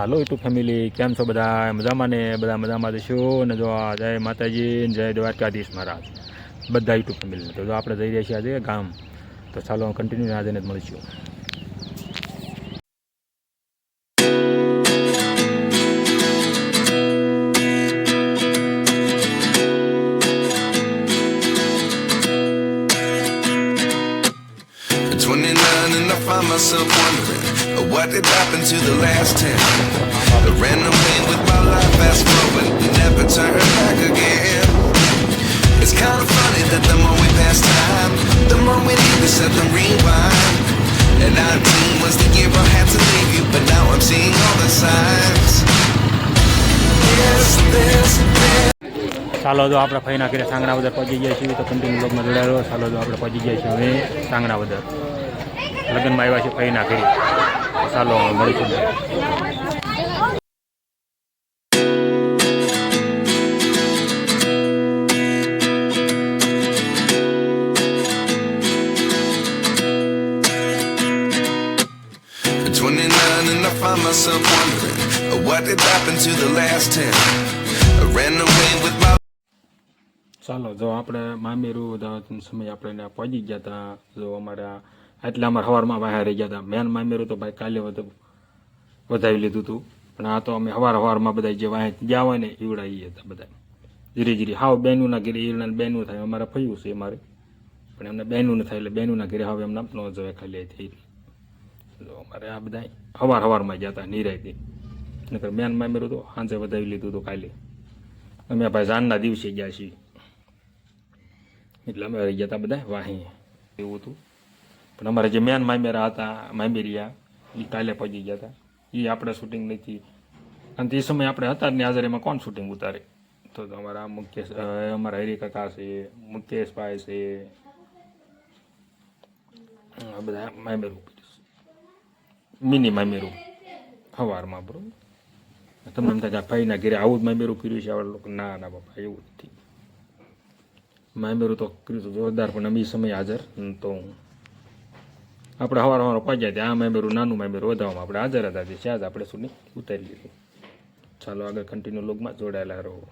હાલો YouTube family કેમ છો બધા? મજામાં ને? બધા મજામાં જશો ને જો જય માતાજી જય દ્વારકાધીશ મહારાજ. બધા યુટ્યુબ ફેમિલી તો જો આપણે જઈ રહ્યા છીએ આજે ગામ. તો ચાલો કન્ટિન્યુ આજે મળીશું. At 29 and I find myself what did happen to the last 10. I ran away with my life, fast forward, never turn back again. It's kind of funny that the more we pass time, the more we need to set the rewind. And 19 was the year I had to leave you, but now I'm seeing all the signs. Is this ચાલો જો આપણે ફઈના ઘરે સાંગણા બજાર પહોંચી ગયા છીએ તો continue બ્લોગમાં જોડાયેલો ચાલો જો આપણે પહોંચી ગયા છીએ હવે સાંગણા બજાર લગ્નમાં આવ્યા છે ફઈના ઘરે તો ચાલો મળીશું At 29 and I find myself wondering uh, what did happen to the last 10. I ran away with my ચાલો જો આપણે મામેરું દાવતનો સમય આપણે ત્યાં પહોંચી ગયા હતા જો અમારા એટલે અમારે સવારમાં બહાર રહી ગયા હતા. મેન મામેરું તો ભાઈ કાલે વધુ વધાવી લીધું હતું. પણ આ તો અમે સવાર સવારમાં બધા જે વાંહે ગયા હોય ને ઈવડાવીએ હતા બધા ધીરે ધીરે. હાવ બેનું ના ઘેરે ઈવડા બેનું થાય. અમારે ફયું છે અમારે. પણ એમને બેનું ન થાય એટલે બેનું ના ઘેરે હવે એમને ન જવાય ખાલી થઈ અમારે આ બધા સવાર હવારમાં ગયા હતા નિરાયથી નકર મેન મામેરું તો સાંજે વધાવી લીધું હતું કાલે. અમે ભાઈ જાનના દિવસે ગયા છીએ. એટલે અમે રહી ગયા હતા બધા વાહી. એવું હતું. પણ અમારે જે મેન મામેરા હતા, મામેરિયા એ કાલે પહોંચી ગયા હતા. એ આપણે શૂટિંગ નથી. અને તે સમયે આપણે હતા ને હાજર એમાં કોણ શૂટિંગ ઉતારે? તો અમારા મુકેશ અમારા હરી છે છે મુકેશભાઈ છે આ બધા મામેરું મિની મામેરું. સવારમાં બરોબર. તમને એમ થાય ભાઈના ઘરે આવું જ મામેરું કર્યું છે? આવડે લોકો, ના ના, બાપા, એવું નથી. મામેરું તો કર્યું તો જોરદાર, પણ અમે સમય હાજર તો આપણે હવાર હવાર પહોંચ્યા ત્યાં આ મામેરું નાનું મેમ્બર વધારવામાં આપણે હાજર હતા જે ત્યાં આપણે સુધી ઉતારી લીધું. ચાલો આગળ કન્ટિન્યુ લોગમાં જોડાયેલા રહો.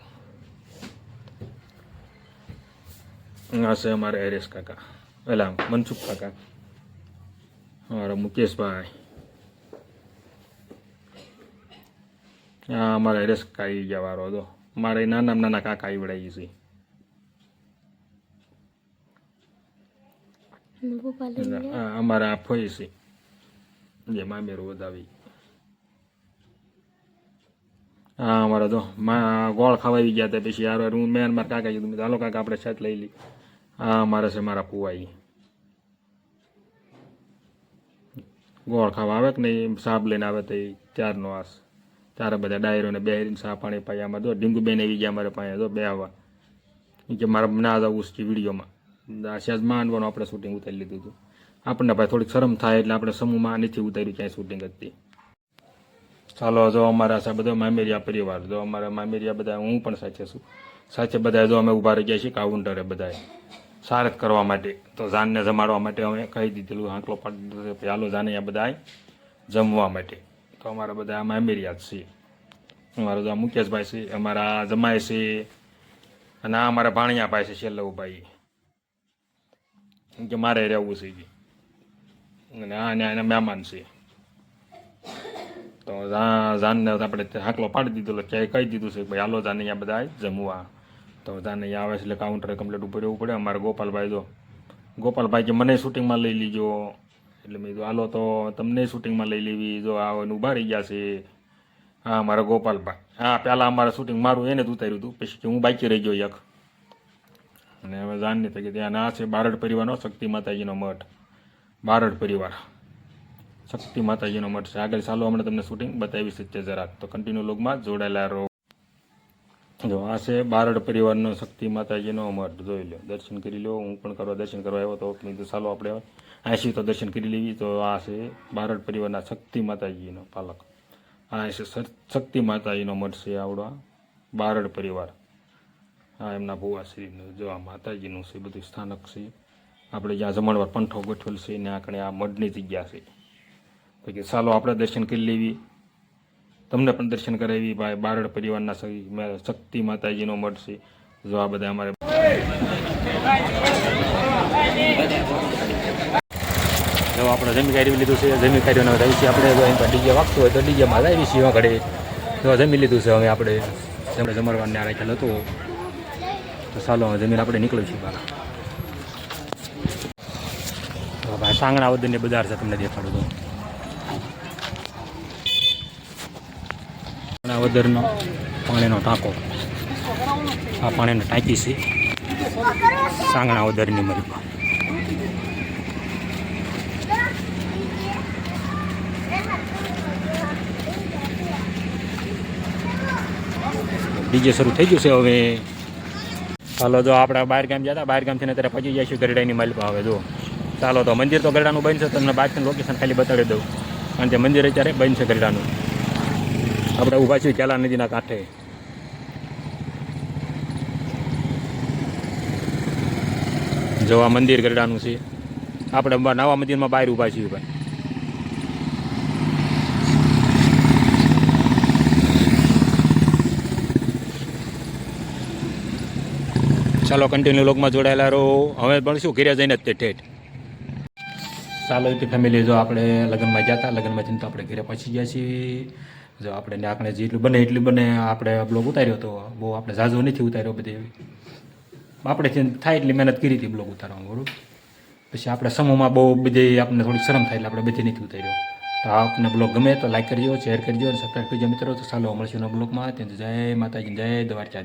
આ છે અમારે હરેશ કાકા. એલા મનસુખ કાકા. અમારા મુકેશભાઈ. હા અમારા હરેશ કાકા આવી ગયા વારો હતો. મારે નાના નાના કાકા આવડાવી છે એટલે આ અમારા આ ફોઈ છે જે મામેરું વધાવી. હા, અમારા તો ગોળ ગોળ ખવાઈ ગયા હતા પછી યાર હું મેન મારા કાકા કીધું ચાલો કાકા, આપણે છત લઈ લઈ હા, અમારે છે મારા કુવાઈ ગોળ ખાવા આવે કે નહીં? સાબ લઈને આવે તો ચારનો આસ. ત્યારે બધા ડાયરોને બેહરીને સા પાણી પાઈ આમાં તો ડીંગુ બેન આવી ગયા અમારે પાસે તો બે આવવા કે મારે ના જવું છે વિડીયોમાં. સહેજ માંડવાનું આપણે શૂટિંગ ઉતારી લીધું હતું. આપણને ભાઈ થોડીક શરમ થાય એટલે આપણે સમૂહમાં નથી ઉતાર્યું ક્યાંય શૂટિંગ હતી ચાલો, જો અમારા સાથે બધો મામેરિયા પરિવાર, જો અમારા મામેરિયા બધા, હું પણ સાથે છું. સાથે બધા જો અમે ઊભા રહી ગયા છીએ કાઉન્ટરે બધાએ સારત કરવા માટે, તો જાનને જમાડવા માટે અમે કહી દીધેલું, હાંકલો પાડી દીધો ચાલો જાને આ બધા જમવા માટે. તો અમારા બધા મામેરિયા જ છે અમારા જો મુકેશભાઈ છે, અમારા જમાય છે, અને આ અમારા ભાણિયા ભાઈ છે કેમ કે મારે રહેવું છે. અને આ ને એના મહેમાન છે. તો જાનને આપણે હાકલો પાડી દીધો, એટલે ક્યાંય કહી દીધું છે ભાઈ, હાલો જાને, અહીંયા બધા જમવા. તો જાને અહીંયા આવે છે, એટલે કાઉન્ટરે કમ્પ્લીટ ઉપર રહેવું પડે. અમારે ગોપાલભાઈ જો ગોપાલભાઈ કે મને શૂટિંગમાં લઈ લીજો. એટલે મેં કીધું, હાલો, તો તમને શૂટિંગમાં લઈ લેવી. જો આ ઊભા રહી ગયા છે. હા, મારા ગોપાલભાઈ. હા, પહેલાં અમારે શૂટિંગ મારું, એને જ ઉતાર્યું હતું. પછી હું બાકી રહી ગયો એક. અને હવે જાણની થઈ ત્યાં આ છે. બારડ પરિવારનો શક્તિ માતાજીનો મઠ. બારડ પરિવાર. શક્તિ માતાજીનો મઠ છે. આગળ ચાલો હમણાં તમને શૂટિંગ બતાવી શકીએ જરાક. તો કન્ટિન્યુ લોગમાં જોડાયેલા રહો. જો આ છે બારડ પરિવારનો શક્તિ માતાજીનો મઠ. જોઈ લો. દર્શન કરી લો. હું પણ કરવા દર્શન કરવા આવ્યો તો કીધું, ચાલો આપણે આશી તો દર્શન કરી લેવી. તો આ છે બારડ પરિવારના શક્તિ માતાજીનો પાલક. આ છે શક્તિ માતાજીનો મઠ છે આવડો બારડ પરિવાર. આ એમના ભુવાશ્રીનું જો આ માતાજીનું છે, બધું સ્થાનક છે. આપણે જ્યાં જમણવાર પંઠો ગોઠવેલ છે, ને આકણે આ મઢની જગ્યા છે. તો કે ચાલો આપણે દર્શન કરી લેવી. તમને પણ દર્શન કરાવી, ભાઈ, બારડ પરિવારના શક્તિ માતાજીનો મઠ છે. જો આ બધા અમારે જો આપણે જમી કાઢી લીધું છે, જમી કાઢીને રહી છે આપણે ડીજે વાગતું હોય તો ડીજેમાં આવી છીએ ઘડે જો જમી લીધું છે, હવે આપણે જમણે ને આ રાખેલ હતું. તો ચાલો જમીન આપણે નીકળ્યું છીએ બહાર ભાઈ, સાંગણા વદનની બજાર છે, તમને દેખાડું તો. વદરનો પાણીનો ટાંકો. આ પાણીને ટાંકી છે. સાંગણા વદરની મરીમાં ડીજે શરૂ થઈ ગયું છે હવે. ચાલો જો આપણે બહાર ગામ જતા બહાર ગામથી અત્યારે ત્યારે પહોંચી જઈશું ગરડાની માલિકા હવે જો, ચાલો તો મંદિર તો ગરડાનું બનશે તમને બહારથી લોકેશન ખાલી બતાવી દઉં. કારણ કે મંદિર અત્યારે બનશે ગરડાનું. આપણે ઊભા છીએ કેલા નદીના કાંઠે. જો આ મંદિર ગરડાનું છે. આપણે નવા મંદિરમાં બહાર ઊભા છીએ ભાઈ. ચાલો કન્ટિન્યુ લોકમાં જોડાયેલા રહો. હવે પણ શું ઘેરે જઈને જ તે ઠેઠ. ચાલો એટલે ફેમિલી જો આપણે લગ્નમાં ગયા હતા, લગ્નમાં જઈને તો આપણે ઘરે પહોંચી ગયા છીએ. જો આપણે આપણે જેટલું બને એટલું બને, આપણે બ્લોગ ઉતાર્યો હતો બહુ આપણે ઝાઝો નથી ઉતાર્યો બધી આપણે થાય એટલી મહેનત કરી હતી બ્લોગ ઉતારવામાં, બરાબર? પછી આપણે સમૂહમાં બહુ બધી આપણને થોડીક શરમ થાય એટલે આપણે બધી નથી ઉતાર્યો. તો આપને બ્લોગ ગમે તો લાઈક કરજો શેર કરજો અને સબસ્ક્રાઈબ કરજો મિત્રો. તો ચાલો મળશું બ્લોગમાં ત્યાં જય માતાજી, જય દ્વારકા